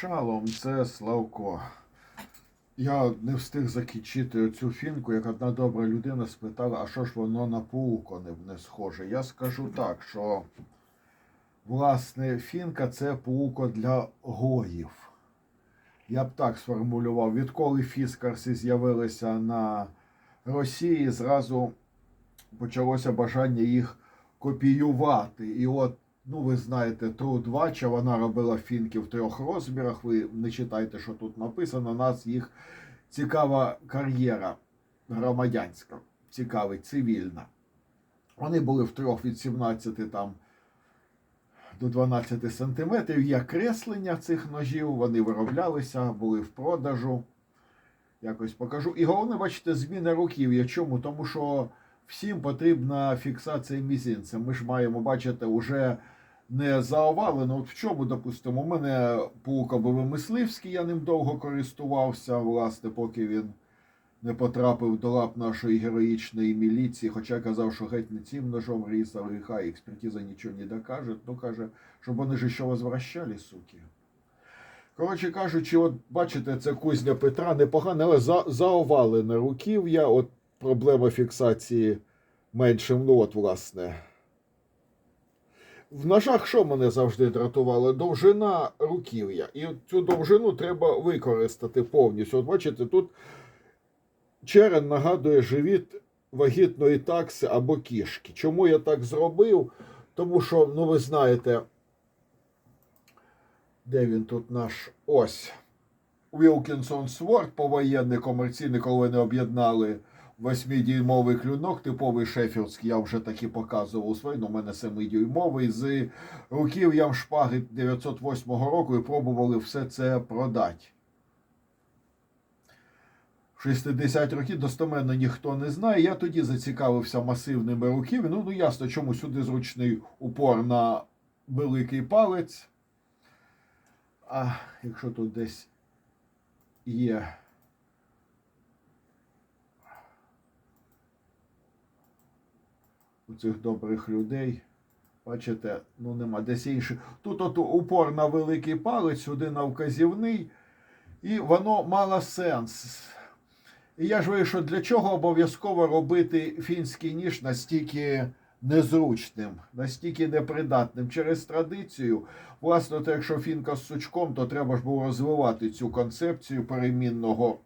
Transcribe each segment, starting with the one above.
Шалом, це Славко. Я не встиг закінчити цю фінку, як одна добра людина спитала, а що ж воно на пауко не, не схоже. Я скажу так, що власне фінка це пауко для гоїв. Я б так сформулював. Відколи фіскарси з'явилися на Росії, зразу почалося бажання їх копіювати. І от Ну, ви знаєте, Труд Вача, вона робила фінки в трьох розмірах. Ви не читайте, що тут написано. Нас їх цікава кар'єра громадянська, цікавить, цивільна. Вони були в трьох від 17 там до 12 сантиметрів. Є креслення цих ножів, вони вироблялися, були в продажу. Якось покажу. І головне, бачите, зміна руків'я. Чому? Тому що всім потрібна фіксація мізинцем. Ми ж маємо бачити уже не заовалено. От в чому, допустимо, у мене паукобовий мисливський, я ним довго користувався, власне, поки він не потрапив до лап нашої героїчної міліції. Хоча казав, що геть не цим ножом різав, і хай експертиза нічого не докаже. Ну каже, щоб вони ж ще возвращали, суки. Коротше кажучи, от бачите, це кузня Петра непогана, але за, заовалене руків'я. От проблема фіксації меншим, ну от, власне. В ножах що мене завжди дратувало? Довжина руків'я. І цю довжину треба використати повністю. От бачите, тут черен нагадує живіт вагітної такси або кішки. Чому я так зробив? Тому що, ну ви знаєте, де він тут наш ось. Вілкінсон Сворд, повоєнний комерційний, коли вони об'єднали восьмидюймовий клюнок, типовий шефілдський, я вже таки показував у своїй, ну, у мене семидюймовий, з руків'ям шпаги 908 року і пробували все це продати. В 60 років достоменно ніхто не знає. Я тоді зацікавився масивними руків'ями. Ну, ну ясно, чому сюди зручний упор на великий палець. А якщо тут десь є. У цих добрих людей. Бачите, ну нема десь інше. Тут от упор на великий палець, сюди на вказівний, і воно мало сенс. І я ж вирішив, для чого обов'язково робити фінський ніж настільки незручним, настільки непридатним через традицію. Власне, то якщо фінка з сучком, то треба ж було розвивати цю концепцію перемінного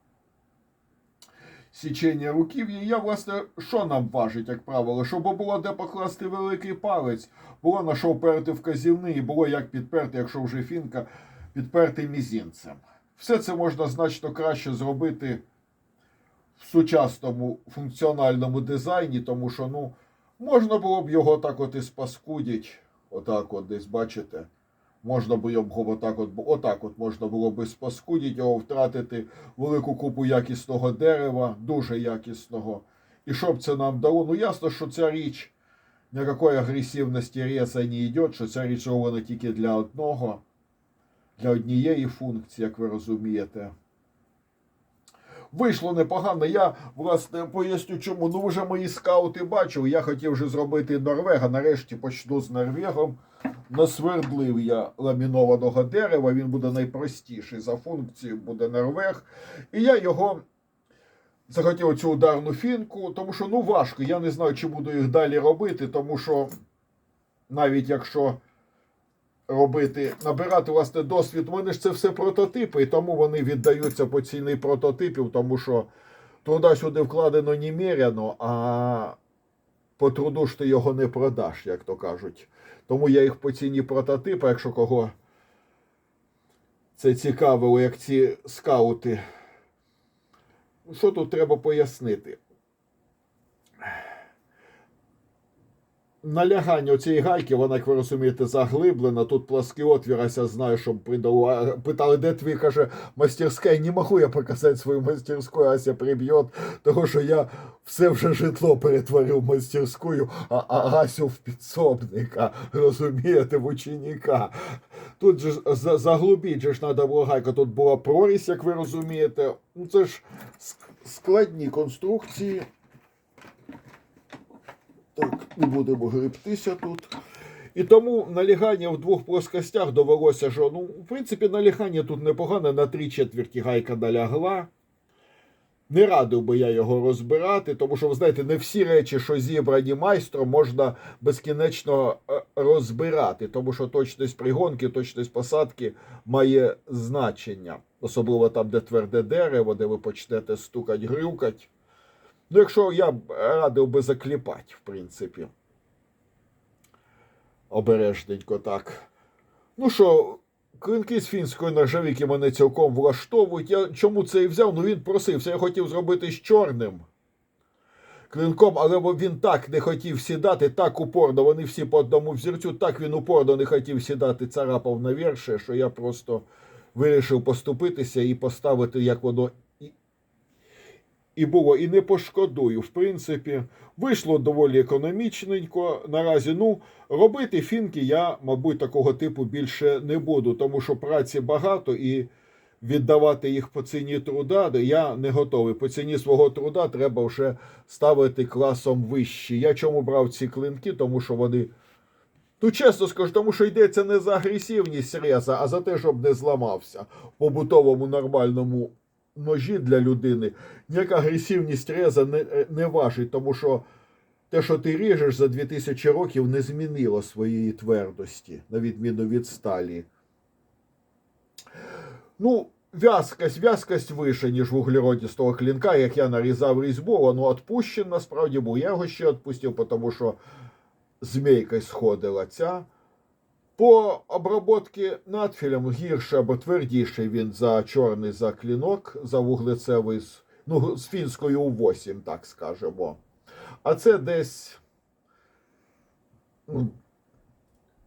січення руків'я. І я, власне, що нам важить, як правило, щоб було де покласти великий палець, було на що вперти вказівний, і було як підперти, якщо вже фінка, підперти мізінцем. Все це можна значно краще зробити в сучасному функціональному дизайні, тому що, ну, можна було б його так от і спаскудіть, отак от десь, бачите. Можна було б його отак от, отак от можна було б спаскудити його, втратити велику купу якісного дерева, дуже якісного. І що б це нам дало? Ну ясно, що ця річ ніякої агресивності реса не йде, що ця річ рована тільки для одного, для однієї функції, як ви розумієте. Вийшло непогано. Я, власне, поясню чому. Ну, вже мої скаути бачили. Я хотів вже зробити Норвега. Нарешті почну з Норвегом. Насвердлив я ламінованого дерева. Він буде найпростіший за функцією, буде Норвег. І я його захотів цю ударну фінку, тому що ну важко. Я не знаю, чи буду їх далі робити, тому що навіть якщо робити, набирати власне досвід. У мене ж це все прототипи, і тому вони віддаються по ціні прототипів, тому що туди-сюди вкладено неміряно, а по труду ж ти його не продаш, як то кажуть. Тому я їх по ціні прототипа, якщо кого це цікавило, як ці скаути. Що тут треба пояснити? Налягання цієї гайки, вона, як ви розумієте, заглиблена. Тут плаский отвір, я знаю, що придало. Питали, де твій, каже, мастерська. Не можу я показати свою мастерську, Ася приб'є, тому що я все вже житло перетворив в а, а Асю в підсобника, розумієте, в ученика. Тут же заглубіть же ж треба було гайка. Тут була прорізь, як ви розумієте. Ну це ж складні конструкції. Так, не будемо гребтися тут. І тому налягання в двох плоскостях довелося, що ну, в принципі, налягання тут непогане, на три четверті гайка налягла. Не радив би я його розбирати, тому що, ви знаєте, не всі речі, що зібрані майстром, можна безкінечно е, розбирати, тому що точність пригонки, точність посадки має значення. Особливо там, де тверде дерево, де ви почнете стукать, грюкать. Ну, якщо я б радив би закліпати, в принципі. Обережненько так. Ну що, клинки з фінської нержавійки мене цілком влаштовують. Я чому це і взяв? Ну він просився, я хотів зробити з чорним клинком, але він так не хотів сідати, так упорно. Вони всі по одному взірцю, так він упорно не хотів сідати, царапав на вірше, що я просто вирішив поступитися і поставити, як воно і, було. І не пошкодую. В принципі, вийшло доволі економічненько. Наразі, ну, робити фінки я, мабуть, такого типу більше не буду, тому що праці багато і віддавати їх по ціні труда, я не готовий. По ціні свого труда треба вже ставити класом вище. Я чому брав ці клинки? Тому що вони. Ну, чесно скажу, тому що йдеться не за агресивність реза, а за те, щоб не зламався в побутовому нормальному ножі для людини. Ніяка агресивність реза не, не важить, тому що те, що ти ріжеш за 2000 років, не змінило своєї твердості, на відміну від сталі. Ну, в'язкость, в'язкость вище, ніж в углеродістого клінка, як я нарізав різьбу, воно відпущено, насправді, бо я його ще відпустив, тому що змійка сходила ця. По обробці надфілем гірше або твердіший він за чорний за клінок, за вуглецевий, ну, з фінською у 8, так скажемо. А це десь, ну,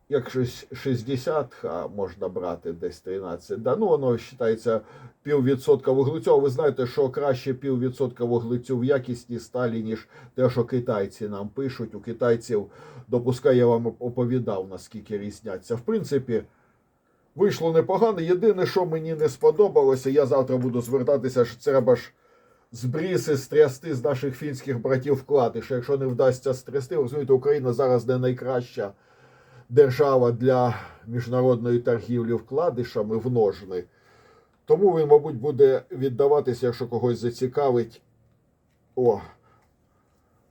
як 60, а можна брати десь 13. Да, ну, воно вважається піввідсотка вуглецю. А Ви знаєте, що краще піввідсотка вуглецю в якісній сталі, ніж те, що китайці нам пишуть. У китайців, допускаю, я вам оповідав, наскільки різняться. В принципі, вийшло непогано. Єдине, що мені не сподобалося, я завтра буду звертатися, що треба ж збріси стрясти з наших фінських братів вкладиш. Якщо не вдасться стрясти, розумієте, Україна зараз не найкраща держава для міжнародної торгівлі вкладишами в ножни. Тому він, мабуть, буде віддаватися, якщо когось зацікавить. О,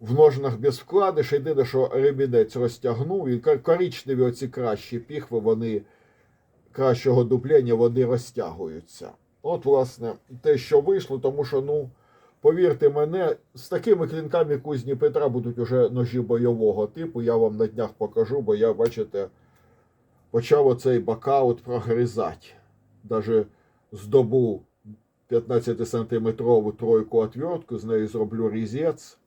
в ножнах без вкладиша. Єдине, що ремінець розтягнув, і кор- коричневі оці кращі піхви, вони кращого дуплення, вони розтягуються. От, власне, те, що вийшло, тому що, ну, повірте мене, з такими клінками кузні Петра будуть уже ножі бойового типу. Я вам на днях покажу, бо я, бачите, почав оцей бакаут прогризати. Даже здобув 15-сантиметрову тройку отвертку, з нею зроблю різець.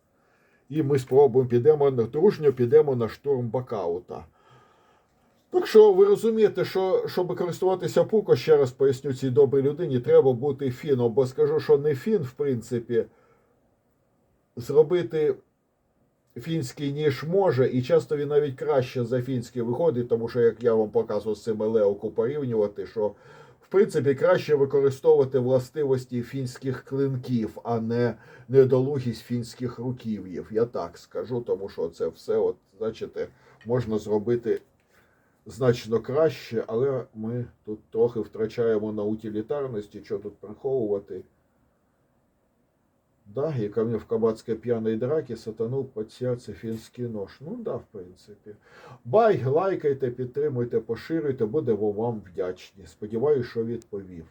І ми спробуємо, підемо на дружньо підемо на штурм бакаута. Так що ви розумієте, що щоб користуватися пуко, ще раз поясню цій добрій людині, треба бути фіном, бо скажу, що не фін, в принципі, зробити фінський ніж може, і часто він навіть краще за фінський виходить, тому що, як я вам показував з цим Леоку порівнювати, що в принципі краще використовувати властивості фінських клинків, а не недолугість фінських руків'їв. Я так скажу, тому що це все, от, бачите, можна зробити значно краще, але ми тут трохи втрачаємо на утилітарності, що тут приховувати. Да, і ко мне в кабацькій п'яної драки сатану під серце фінський нож. Ну да, в принципі. Бай, лайкайте, підтримуйте, поширюйте, будемо вам вдячні. Сподіваюсь, що відповів.